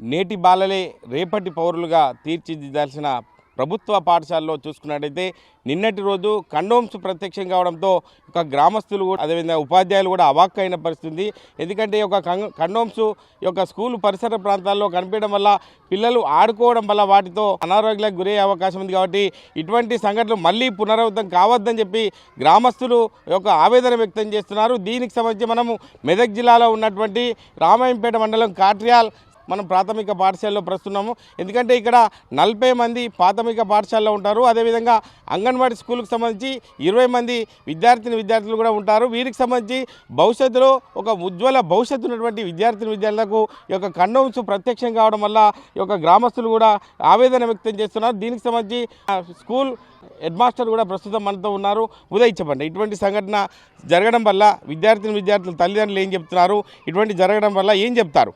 నేటి బాలలే రేపటి పౌరులుగా తీర్చిదిద్దాల్సిన ప్రభుత్వ పాఠశాలలో చూసుకున్నట్టయితే నిన్నటి రోజు కండోమ్స్ ప్రత్యక్షం కావడంతో ఒక గ్రామస్తులు కూడా అదేవిధంగా ఉపాధ్యాయులు కూడా అవాక్కు అయిన పరిస్థితి. ఎందుకంటే ఈ యొక్క కం- కండోమ్స్ యొక్క స్కూల్ పరిసర ప్రాంతాల్లో కనిపించడం వల్ల పిల్లలు ఆడుకోవడం వల్ల వాటితో అనారోగ్యాలకు గురయ్యే అవకాశం ఉంది కాబట్టి ఇటువంటి సంఘటనలు మళ్ళీ పునరావృతం కావద్దని చెప్పి గ్రామస్తులు యొక్క ఆవేదన వ్యక్తం చేస్తున్నారు. దీనికి సంబంధించి మనము మెదక్ జిల్లాలో ఉన్నటువంటి రామాయంపేట మండలం కాట్రియాల్ మనం ప్రాథమిక పాఠశాలలో ప్రస్తున్నాము. ఎందుకంటే ఇక్కడ నలభై మంది ప్రాథమిక పాఠశాలలో ఉంటారు. అదేవిధంగా అంగన్వాడీ స్కూల్కి సంబంధించి ఇరవై మంది విద్యార్థిని విద్యార్థులు కూడా ఉంటారు. వీరికి సంబంధించి భవిష్యత్తులో ఒక ఉజ్వల భవిష్యత్తు ఉన్నటువంటి విద్యార్థిని విద్యార్థులకు ఈ యొక్క కండోమ్స్ ప్రత్యక్షం కావడం వల్ల ఈ యొక్క గ్రామస్తులు కూడా ఆవేదన వ్యక్తం చేస్తున్నారు. దీనికి సంబంధించి స్కూల్ హెడ్ మాస్టర్ కూడా ప్రస్తుతం మనతో ఉన్నారు. ఉదయ్ చెప్పండి. ఇటువంటి సంఘటన జరగడం వల్ల విద్యార్థిని విద్యార్థులు తల్లిదండ్రులు ఏం చెప్తున్నారు? ఇటువంటి జరగడం వల్ల ఏం చెప్తారు?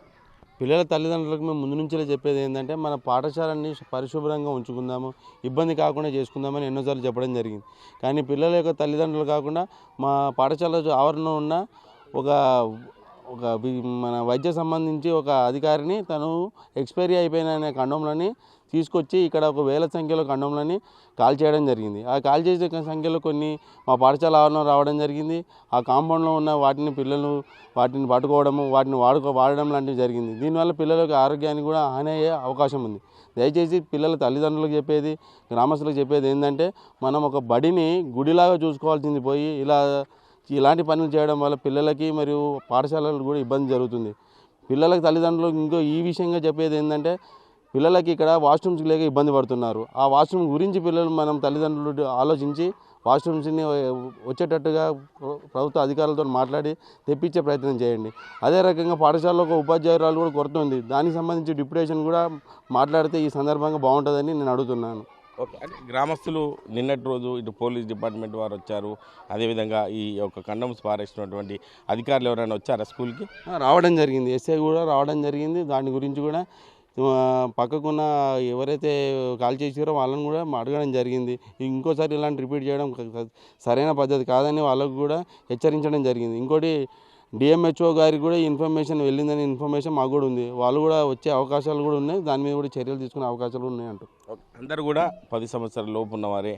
పిల్లల తల్లిదండ్రులకు మేము ముందు నుంచే చెప్పేది ఏంటంటే మన పాఠశాలని పరిశుభ్రంగా ఉంచుకుందాము ఇబ్బంది కాకుండా చేసుకుందామని ఎన్నోసార్లు చెప్పడం జరిగింది. కానీ పిల్లల యొక్క తల్లిదండ్రులు కాకుండా మా పాఠశాల ఆవరణలో ఉన్న ఒక ఒక మన వైద్య సంబంధించి ఒక అధికారిని తను ఎక్స్పైరీ అయిపోయిన అనే కండోమ్లని తీసుకొచ్చి ఇక్కడ ఒక వేల సంఖ్యలో కండోమ్లని కాల్ చేయడం జరిగింది. ఆ కాల్ చేసే సంఖ్యలో కొన్ని మా పాఠశాల ఆవరణలో రావడం జరిగింది. ఆ కాంపౌండ్లో ఉన్న వాటిని పిల్లలు వాటిని పట్టుకోవడము వాటిని వాడుకో వాడడం లాంటివి జరిగింది. దీనివల్ల పిల్లలకు ఆరోగ్యానికి కూడా హాని అయ్యే అవకాశం ఉంది. దయచేసి పిల్లల తల్లిదండ్రులకు చెప్పేది గ్రామస్తులకు చెప్పేది ఏంటంటే మనం ఒక బడిని గుడిలాగా చూసుకోవాల్సింది పోయి ఇలా ఇలాంటి పనులు చేయడం వల్ల పిల్లలకి మరియు పాఠశాలలకు కూడా ఇబ్బంది జరుగుతుంది. పిల్లలకి తల్లిదండ్రులకు ఇంకో ఈ విషయంగా చెప్పేది ఏంటంటే పిల్లలకి ఇక్కడ వాష్రూమ్స్ లేక ఇబ్బంది పడుతున్నారు. ఆ వాష్రూమ్ గురించి పిల్లలు మనం తల్లిదండ్రులు ఆలోచించి వాష్రూమ్స్ని వచ్చేటట్టుగా ప్రభుత్వ అధికారులతో మాట్లాడి తెప్పించే ప్రయత్నం చేయండి. అదే రకంగా పాఠశాలలో ఒక ఉపాధ్యాయురాలు కూడా కొరత ఉంది దానికి సంబంధించి డిప్యుటేషన్ కూడా మాట్లాడితే ఈ సందర్భంగా బాగుంటుందని నేను అడుగుతున్నాను. ఓకే. అంటే గ్రామస్తులు నిన్నటి రోజు ఇటు పోలీస్ డిపార్ట్మెంట్ వారు వచ్చారు. అదేవిధంగా ఈ యొక్క కండమ్స్ పారేసినటువంటి అధికారులు ఎవరైనా వచ్చారా స్కూల్కి? రావడం జరిగింది. ఎస్ఐ కూడా రావడం జరిగింది. దాని గురించి కూడా పక్కకున్న ఎవరైతే కాల్ చేసారో వాళ్ళని కూడా అడగడం జరిగింది. ఇంకోసారి ఇలాంటి రిపీట్ చేయడం సరైన పద్ధతి కాదని వాళ్ళకు కూడా హెచ్చరించడం జరిగింది. ఇంకోటి డిఎంహెచ్ఓ గారికి కూడా ఈ ఇన్ఫర్మేషన్ వెళ్ళిందని ఇన్ఫర్మేషన్ మాకు కూడా ఉంది. వాళ్ళు కూడా వచ్చే అవకాశాలు కూడా ఉన్నాయి. దాని మీద కూడా చర్యలు తీసుకునే అవకాశాలు ఉన్నాయి అంటూ అందరూ కూడా పది సంవత్సరాల లోపు ఉన్నవారే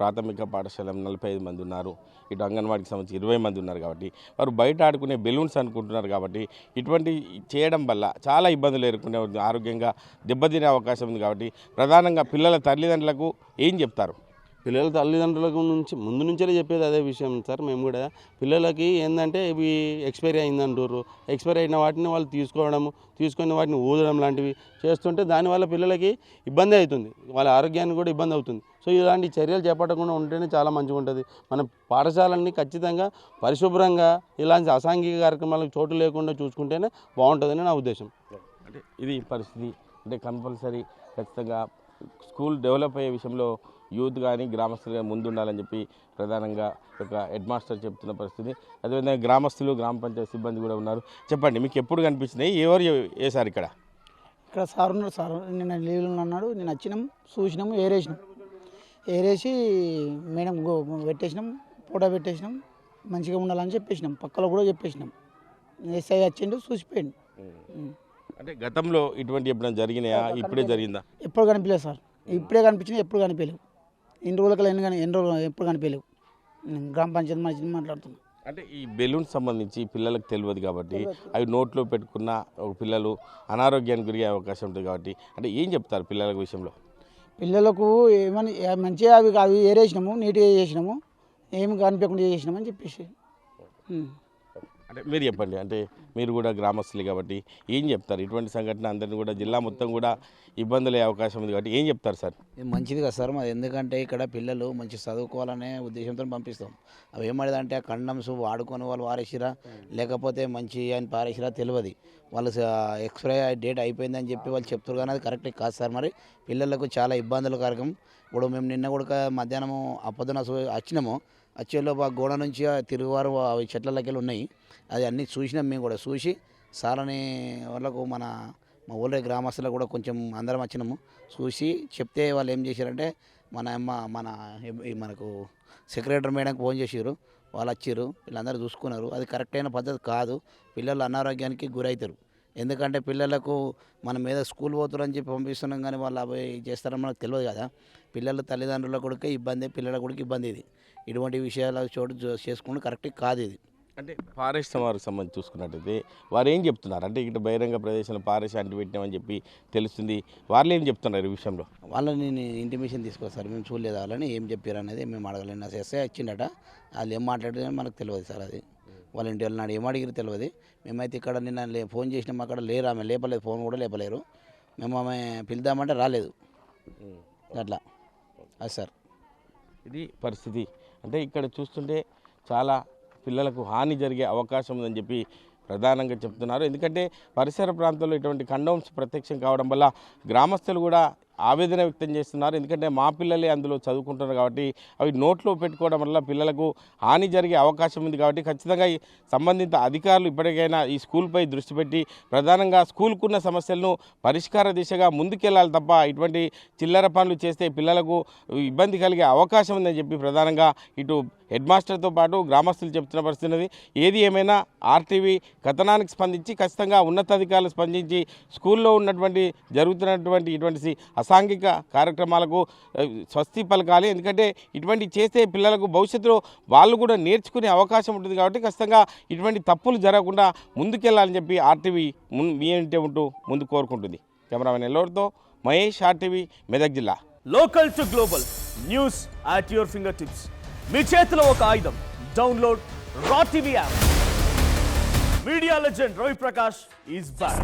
ప్రాథమిక పాఠశాల నలభై ఐదు మంది ఉన్నారు. ఇటు అంగన్వాడికి సంబంధించి ఇరవై మంది ఉన్నారు కాబట్టి వారు బయట ఆడుకునే బెలూన్స్ అనుకుంటున్నారు కాబట్టి ఇటువంటి చేయడం వల్ల చాలా ఇబ్బందులు ఎదుర్కొనే ఆరోగ్యంగా దెబ్బతినే అవకాశం ఉంది కాబట్టి ప్రధానంగా పిల్లల తల్లిదండ్రులకు ఏం చెప్తారు? పిల్లల తల్లిదండ్రులకు నుంచి ముందు నుంచే చెప్పేది అదే విషయం సార్ మేము కూడా. పిల్లలకి ఏంటంటే ఇవి ఎక్స్పైరీ అయిందంటారు ఎక్స్పైరీ అయిన వాటిని వాళ్ళు తీసుకోవడము తీసుకొని వాటిని ఊదడం లాంటివి చేస్తుంటే దానివల్ల పిల్లలకి ఇబ్బంది అవుతుంది. వాళ్ళ ఆరోగ్యానికి కూడా ఇబ్బంది అవుతుంది. సో ఇలాంటి చర్యలు చేపట్టకుండా ఉంటేనే చాలా మంచిగా ఉంటుంది. మన పాఠశాలన్నీ ఖచ్చితంగా పరిశుభ్రంగా ఇలాంటి అసాంఘిక కార్యక్రమాలకు చోటు లేకుండా చూసుకుంటేనే బాగుంటుందని నా ఉద్దేశం. అంటే ఇది పరిస్థితి. అంటే కంపల్సరీ ఖచ్చితంగా స్కూల్ డెవలప్ అయ్యే విషయంలో యూత్ కానీ గ్రామస్తులు కానీ ముందు ఉండాలని చెప్పి ప్రధానంగా ఒక హెడ్ మాస్టర్ చెప్తున్న పరిస్థితి. అదేవిధంగా గ్రామస్తులు గ్రామ పంచాయతీ సిబ్బంది కూడా ఉన్నారు. చెప్పండి మీకు ఎప్పుడు కనిపించినాయి? ఎవరు వేశారు ఇక్కడ? ఇక్కడ సార్ ఉన్నాడు సార్. నిన్న లీవ్లో అన్నాడు నేను వచ్చినాం చూసినాము ఏరేసినాం. ఏరేసి మేడం గో- పెట్టేసినాం ఫోటో పెట్టేసినాం మంచిగా ఉండాలని చెప్పేసినాం. పక్కలో కూడా చెప్పేసినాం. ఎస్ఐ వచ్చిండు చూసిపోయిండు. అంటే గతంలో ఇటువంటి ఎప్పుడైనా జరిగినాయా? ఇప్పుడే జరిగిందా? ఎప్పుడు కనిపించలేదు సార్. ఇప్పుడే కనిపించినా ఎప్పుడు కనిపించలేవు ఎన్ని రోజులకి ఎన్ని ఎన్ని రోజులు ఎప్పుడు కనిపించలేవు గ్రామ పంచాయతీ మధ్య మాట్లాడుతున్నాను అంటే ఈ బెలూన్స్ సంబంధించి పిల్లలకు తెలియదు కాబట్టి అవి నోట్లో పెట్టుకున్న ఒక పిల్లలు అనారోగ్యానికి గురయ్యే అవకాశం ఉంటుంది కాబట్టి అంటే ఏం చెప్తారు పిల్లల విషయంలో? పిల్లలకు ఏమని మంచిగా అవి అవి ఏరేసినాము నీట్గా చేసినాము ఏమి కనిపించకుండా చేసినామని చెప్పేసి. అంటే మీరు చెప్పండి. అంటే మీరు కూడా గ్రామస్తులు కాబట్టి ఏం చెప్తారు? ఇటువంటి సంఘటన అందరిని కూడా జిల్లా మొత్తం కూడా ఇబ్బందులు అయ్యే అవకాశం ఉంది కాబట్టి ఏం చెప్తారు సార్? మంచిది కదా సార్. మాది ఎందుకంటే ఇక్కడ పిల్లలు మంచి చదువుకోవాలనే ఉద్దేశంతో పంపిస్తాం. అవి ఏమడదంటే ఆ కండమ్స్ వాడుకొని వాళ్ళు వారేసిరా లేకపోతే మంచి అని పారేసిరా తెలియదు. వాళ్ళు ఎక్స్పైరీ డేట్ అయిపోయిందని చెప్పి వాళ్ళు చెప్తారు కానీ అది కరెక్ట్ కాదు సార్. మరి పిల్లలకు చాలా ఇబ్బందుల కారకం. ఇప్పుడు మేము నిన్న కూడా మధ్యాహ్నము అప్పొద్దున వచ్చినాము. వచ్చేలో ఆ గోడ నుంచి ఆ తిరుగువారు అవి చెట్లకి ఉన్నాయి. అది అన్నీ చూసినాం మేము కూడా. చూసి సారని వాళ్ళకు మన మా ఊళ్ళో గ్రామస్తులకు కూడా కొంచెం అందరం వచ్చినాము. చూసి చెప్తే వాళ్ళు ఏం చేశారంటే మన అమ్మ మన ఈ మనకు సెక్రటరీ మేడంకి ఫోన్ చేసారు వాళ్ళు వచ్చిర్రు. వీళ్ళందరూ చూసుకున్నారు. అది కరెక్ట్ అయిన పద్ధతి కాదు. పిల్లలు అనారోగ్యానికి గురవుతారు. ఎందుకంటే పిల్లలకు మనం మీద స్కూల్ పోతారని చెప్పి పంపిస్తున్నాం కానీ వాళ్ళు అవి చేస్తారని మనకు తెలియదు కదా. పిల్లల తల్లిదండ్రుల కొడుకే ఇబ్బంది పిల్లల కొడుకు ఇబ్బంది ఇది. ఇటువంటి విషయాలు చోటు చేసుకుంటే కరెక్ట్ కాదు ఇది. అంటే ఫారెస్ట్ వారికి సంబంధించి చూసుకున్నట్టయితే వారు ఏం చెప్తున్నారు? అంటే ఇక్కడ బహిరంగ ప్రదేశంలో ఫారెస్ట్ అంటి పెట్టినామని చెప్పి తెలుస్తుంది. వాళ్ళు ఏం చెప్తున్నారు ఈ విషయంలో? వాళ్ళని నేను ఇంటిమేషన్ తీసుకొస్తారు మేము చూడలేదు వాళ్ళని. ఏం చెప్పారు అనేది మేము అడగలేము నా ఎస్ఐ వచ్చిండట. వాళ్ళు ఏం మాట్లాడారని మనకు తెలియదు సార్ అది. వాళ్ళ ఇంటి వాళ్ళ నాడు ఏం అడిగిరు తెలియదు మేమైతే ఇక్కడ నిన్న లే ఫోన్ చేసినాం. అక్కడ లేరు ఆమె. లేపలేదు. ఫోన్ కూడా లేపలేరు. మేము ఆమె పిలుద్దామంటే రాలేదు. అట్లా. అది సార్. ఇది పరిస్థితి. అంటే ఇక్కడ చూస్తుంటే చాలా పిల్లలకు హాని జరిగే అవకాశం ఉందని చెప్పి ప్రధానంగా చెప్తున్నారు. ఎందుకంటే పరిసర ప్రాంతాల్లో ఇటువంటి కండోమ్స్ ప్రత్యక్షం కావడం వల్ల గ్రామస్తులు కూడా ఆవేదన వ్యక్తం చేస్తున్నారు. ఎందుకంటే మా పిల్లలే అందులో చదువుకుంటున్నారు కాబట్టి అవి నోట్లో పెట్టుకోవడం వల్ల పిల్లలకు హాని జరిగే అవకాశం ఉంది కాబట్టి ఖచ్చితంగా ఈ సంబంధిత అధికారులు ఇప్పటికైనా ఈ స్కూల్పై దృష్టి పెట్టి ప్రధానంగా స్కూల్కున్న సమస్యలను పరిష్కార దిశగా ముందుకెళ్ళాలి తప్ప ఇటువంటి చిల్లర పనులు చేస్తే పిల్లలకు ఇబ్బంది కలిగే అవకాశం ఉందని చెప్పి ప్రధానంగా ఇటు హెడ్ మాస్టర్తో పాటు గ్రామస్తులు చెప్తున్న పరిస్థితి ఏది ఏమైనా ఆర్టీవీ కథనానికి స్పందించి ఖచ్చితంగా ఉన్నతాధికారులు స్పందించి స్కూల్లో ఉన్నటువంటి జరుగుతున్నటువంటి ఇటువంటి అసాంఘిక కార్యక్రమాలకు స్వస్తి పలకాలి. ఎందుకంటే ఇటువంటి చేస్తే పిల్లలకు భవిష్యత్తులో వాళ్ళు కూడా నేర్చుకునే అవకాశం ఉంటుంది కాబట్టి ఖచ్చితంగా ఇటువంటి తప్పులు జరగకుండా ముందుకెళ్ళాలని చెప్పి ఆర్టీవీ ముందు మీ ఏంటి ఉంటూ ముందు కోరుకుంటుంది. కెమెరామెన్ ఎల్లోరితో మహేష్ ఆర్టీవీ మెదక్ జిల్లా. Local to global news at your finger tips. మీ చేతిలో ఒక ఆయుధం. Download raw TV app. Media legend Ravi Prakash is back.